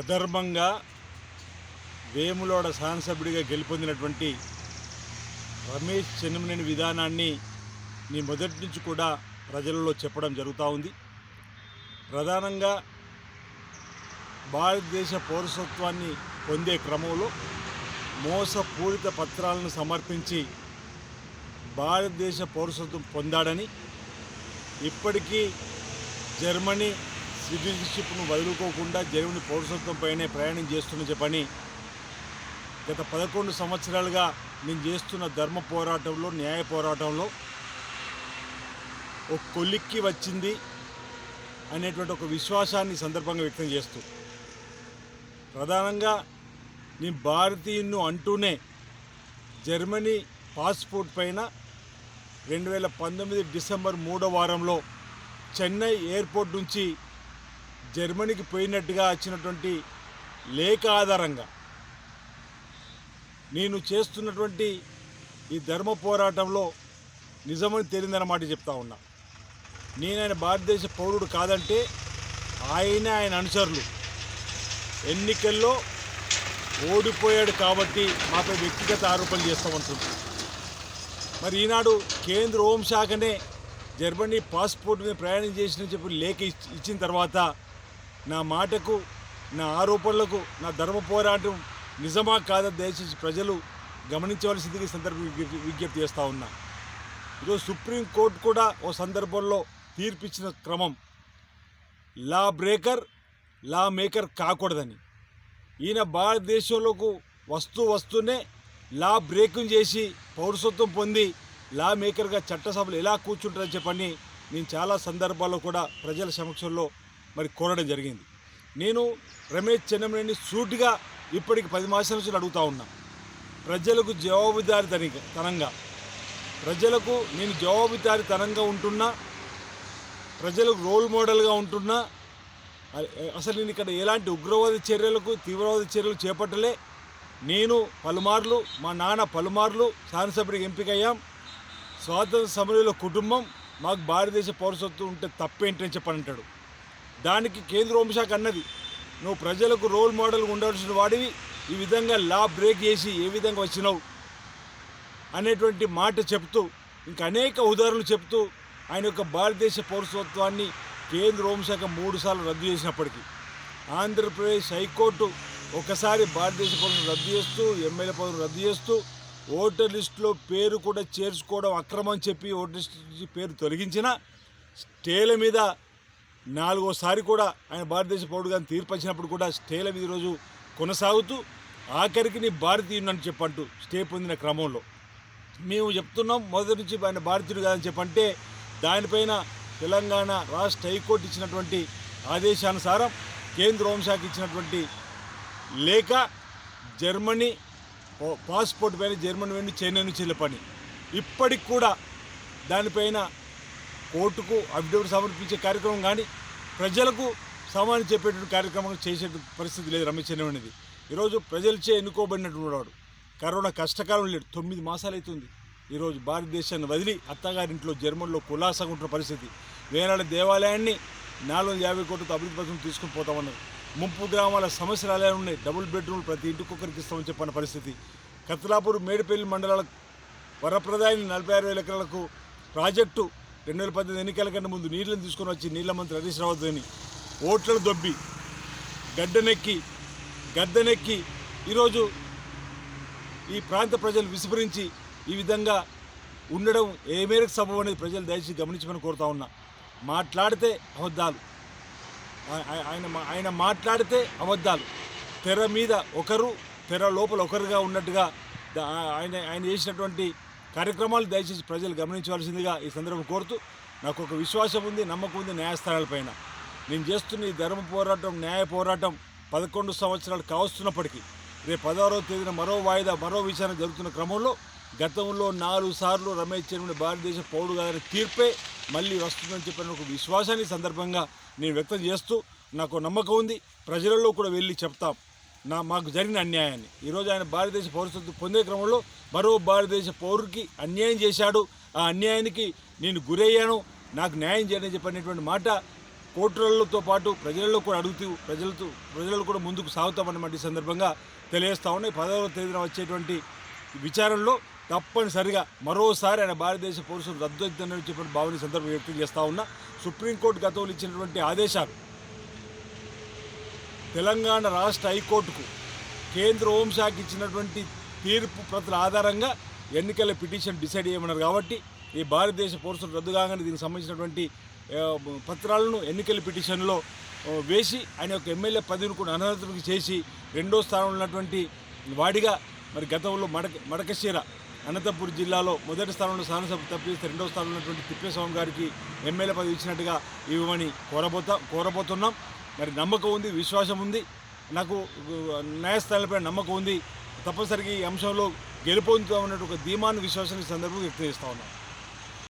అధర్మంగా వేములోడ శాసనసభ్యుడిగా గెలుపొందినటువంటి రమేష్ చెన్నమనేని విధానాన్ని నీ మొదటి నుంచి కూడా ప్రజలలో చెప్పడం జరుగుతూ ఉంది. ప్రధానంగా భారతదేశ పౌరసత్వాన్ని పొందే క్రమంలో మోసపూరిత పత్రాలను సమర్పించి భారతదేశ పౌరసత్వం పొందాడని ఇప్పటికీ జర్మనీ సిటిజన్షిప్ను వదులుకోకుండా జర్మనీ పౌరసత్వంపైనే ప్రయాణం చేస్తున్న చెప్పని గత పదకొండు సంవత్సరాలుగా నేను చేస్తున్న ధర్మ పోరాటంలో న్యాయ పోరాటంలో ఒక కొలిక్కి వచ్చింది అనేటువంటి ఒక విశ్వాసాన్ని సందర్భంగా వ్యక్తం చేస్తూ. ప్రధానంగా నేను భారతీయును అంటూనే జర్మనీ పాస్పోర్ట్ పైన రెండు వేల పంతొమ్మిది డిసెంబర్ మూడో వారంలో చెన్నై ఎయిర్పోర్ట్ నుంచి జర్మనీకి పోయినట్టుగా వచ్చినటువంటి లేఖ ఆధారంగా నేను చేస్తున్నటువంటి ఈ ధర్మ పోరాటంలో నిజమని తేలిందన్నమాట చెప్తా ఉన్నా. నేను ఆయన భారతదేశ పౌరుడు కాదంటే ఆయన ఆయన అనుచరులు. ఎన్నికల్లో ఓడిపోయాడు కాబట్టి మాపై వ్యక్తిగత ఆరోపణలు చేస్తామంటుంది మరి ఈనాడు కేంద్ర హోంశాఖనే జర్మనీ పాస్పోర్ట్ మీద ప్రయాణం చేసిన చెప్పి లేఖ ఇచ్చిన తర్వాత నా మాటకు నా ఆరోపణలకు నా ధర్మ పోరాటం నిజమా కాదా దయచేసి ప్రజలు గమనించవలసిందిగా సందర్భ విజ్ఞప్తి- విజ్ఞప్తి చేస్తూ ఉన్నా. ఈరోజు సుప్రీంకోర్టు కూడా ఓ సందర్భంలో తీర్పిచ్చిన క్రమం. లా బ్రేకర్ లా మేకర్ కాకూడదని. ఈయన భారతదేశంలోకి వస్తూ వస్తూనే లా బ్రేకింగ్ చేసి పౌరసత్వం పొంది లా మేకర్గా చట్టసభలు ఎలా కూర్చుంటారని చెప్పని నేను చాలా సందర్భాల్లో కూడా ప్రజల సమక్షంలో మరి కోరడం జరిగింది. నేను రమేష్ చెన్నమనేని సూటిగా ఇప్పటికి పది మాసాల నుంచి అడుగుతూ ఉన్నా. ప్రజలకు జవాబుదారి తనంగా. ప్రజలకు నేను జవాబుదారి తనంగా ఉంటున్నా. ప్రజలకు రోల్ మోడల్గా ఉంటున్నా. అసలు నేను ఇక్కడ ఎలాంటి ఉగ్రవాద చర్యలకు తీవ్రవాద చర్యలు చేపట్టలే. నేను పలుమార్లు మా నాన్న పలుమార్లు శాసనసభ్యుడికి ఎంపికయ్యాం. స్వాతంత్ర సమయంలో కుటుంబం మాకు భారతదేశ పౌరసత్వం ఉంటే తప్పేంటని చెప్పని అంటాడు దానికి కేంద్ర హోంశాఖ అన్నది. నువ్వు ప్రజలకు రోల్ మోడల్ ఉండాల్సిన వాడివి. ఈ విధంగా లా బ్రేక్ చేసి ఏ విధంగా వచ్చినావు? అనేటువంటి మాట చెప్తూ ఇంకా అనేక ఉదాహరణలు చెప్తూ ఆయన యొక్క భారతదేశ పౌరసత్వాన్ని కేంద్ర హోంశాఖ మూడుసార్లు రద్దు చేసినప్పటికీ ఆంధ్రప్రదేశ్ హైకోర్టు ఒకసారి భారతదేశ పౌరులు రద్దు చేస్తూ ఎమ్మెల్యే పౌరులు రద్దు చేస్తూ ఓటర్ లిస్టులో పేరు కూడా చేర్చుకోవడం అక్రమం చెప్పి ఓటర్ లిస్ట్ పేరు తొలగించిన స్టేల మీద నాలుగోసారి కూడా ఆయన భారతదేశ పౌరుడుగా తీర్పు వచ్చినప్పుడు కూడా స్టేల మీద ఈరోజు కొనసాగుతూ ఆఖరికి నీ భారతీయుని చెప్పంటూ స్టే పొందిన క్రమంలో. మేము చెప్తున్నాం మొదటి నుంచి ఆయన భారతీయుడు కాదని చెప్పంటే దానిపైన తెలంగాణ రాష్ట్ర హైకోర్టు ఇచ్చినటువంటి ఆదేశానుసారం కేంద్ర హోంశాఖ ఇచ్చినటువంటి లేఖ జర్మనీ పాస్పోర్ట్ పైన జర్మనీ వెళ్ళి చైనా నుంచి వెళ్ళే పని ఇప్పటికి కూడా దానిపైన కోర్టుకు అఫిడవిట్ సమర్పించే కార్యక్రమం కానీ ప్రజలకు సమానం చెప్పేటువంటి కార్యక్రమం చేసే పరిస్థితి లేదు రమేష్ అనేది. ఈరోజు ప్రజలచే ఎన్నుకోబడినటువంటి వాడు. కరోనా కష్టకాలం లేడు. తొమ్మిది మాసాలు అవుతుంది ఈరోజు భారతదేశాన్ని వదిలి అత్తగారింట్లో జర్మన్లో కులాసగా ఉంటున్న పరిస్థితి. వేలాడ దేవాలయాన్ని నాలుగు వందల యాభై కోట్లతో అభివృద్ధి పథకం తీసుకుని పోతామన్నారు. ముంపు గ్రామాల సమస్యలు అలా ఉన్నాయి. డబుల్ బెడ్రూమ్లు ప్రతి ఇంటికి ఒకరికి ఇస్తామని చెప్పిన పరిస్థితి. కత్లాపూర్ మేడిపల్లి మండలాల వరప్రదాయని నలభై ఆరు వేల ఎకరాలకు ప్రాజెక్టు రెండు వేల పద్దెనిమిది ఎన్నికల కంటే ముందు నీళ్ళని తీసుకొని వచ్చి నీళ్ళ మంత్రి హరీష్ రావద్దని ఓట్లను దొబ్బి గడ్డనెక్కి గద్దెనెక్కి ఈరోజు ఈ ప్రాంత ప్రజలు విసిపరించి ఈ విధంగా ఉండడం ఏ మేరకు సబబు అనేది ప్రజలు దయచేసి గమనించమని కోరుతా ఉన్నా. మాట్లాడితే అబద్ధాలు. ఆయన మా- ఆయన మాట్లాడితే అబద్ధాలు. తెర మీద ఒకరు తెర లోపల ఒకరుగా ఉన్నట్టుగా ఆయన ఆయన చేసినటువంటి కార్యక్రమాలు దయచేసి ప్రజలు గమనించవలసిందిగా ఈ సందర్భం కోరుతూ నాకు ఒక విశ్వాసం ఉంది నమ్మకం ఉంది న్యాయస్థానాలపైన నేను చేస్తున్న ఈ ధర్మ పోరాటం న్యాయ పోరాటం పదకొండు సంవత్సరాలు కావస్తున్నప్పటికీ రేపు పదహారవ తేదీన మరో వాయిదా మరో విచారణ జరుగుతున్న క్రమంలో గతంలో నాలుగు సార్లు రమేష్ చర్మని భారతదేశ పౌరుడు గారి తీర్పే మళ్ళీ వస్తుందని చెప్పిన ఒక విశ్వాసాన్ని సందర్భంగా నేను వ్యక్తం చేస్తూ నాకు నమ్మకం ఉంది. ప్రజలలో కూడా వెళ్ళి చెప్తాం. నా మాకు జరిగిన అన్యాయాన్ని. ఈరోజు ఆయన భారతదేశ పౌరసత్వం పొందే క్రమంలో మరో భారతదేశ పౌరుడికి అన్యాయం చేశాడు. ఆ అన్యాయానికి నేను గురయ్యాను. నాకు న్యాయం చేయని చెప్పినటువంటి మాట కోట్రలతో పాటు ప్రజల్లో కూడా అడుగుతూ ప్రజలతో ప్రజలు కూడా ముందుకు సాగుతామన్నమాట ఈ సందర్భంగా తెలియజేస్తా ఉన్నాయి పదవ తేదీన వచ్చేటువంటి విచారణలో తప్పనిసరిగా మరోసారి ఆయన భారతదేశ పౌరుషం రద్దు అవుతుందని చెప్పిన భావన సందర్భం సందర్భంగా వ్యక్తం చేస్తా ఉన్నా. సుప్రీంకోర్టు గతంలో ఇచ్చినటువంటి ఆదేశాలు తెలంగాణ రాష్ట్ర హైకోర్టుకు కేంద్ర హోంశాఖ ఇచ్చినటువంటి తీర్పు ప్రతుల ఆధారంగా ఎన్నికల పిటిషన్ డిసైడ్ చేయమన్నారు కాబట్టి ఈ భారతదేశ పోర్సులు రద్దు కాగానే దీనికి సంబంధించినటువంటి పత్రాలను ఎన్నికల పిటిషన్లో వేసి ఆయన యొక్క ఎమ్మెల్యే పదవిని కూడా అనర్హతకు చేసి రెండో స్థానంలో ఉన్నటువంటి వాడిగా మరి గతంలో మడక మడకశీర అనంతపూర్ జిల్లాలో మొదటి స్థానంలో శాసనసభ తప్పిస్తే రెండో స్థానంలో ఉన్నటువంటి తిప్పేస్వామి గారికి ఎమ్మెల్యే పదవి ఇచ్చినట్టుగా ఇవ్వమని కోరబోతా కోరబోతున్నాం. మరి నమ్మకం ఉంది విశ్వాసం ఉంది. నాకు న్యాయస్థానాలపై నమ్మకం ఉంది. తప్పనిసరిగా ఈ అంశంలో గెలుపొందుతామన్నట్టు ఒక ధీమాన్ని విశ్వాసాన్ని సందర్భంగా వ్యక్తం చేస్తా ఉన్నాను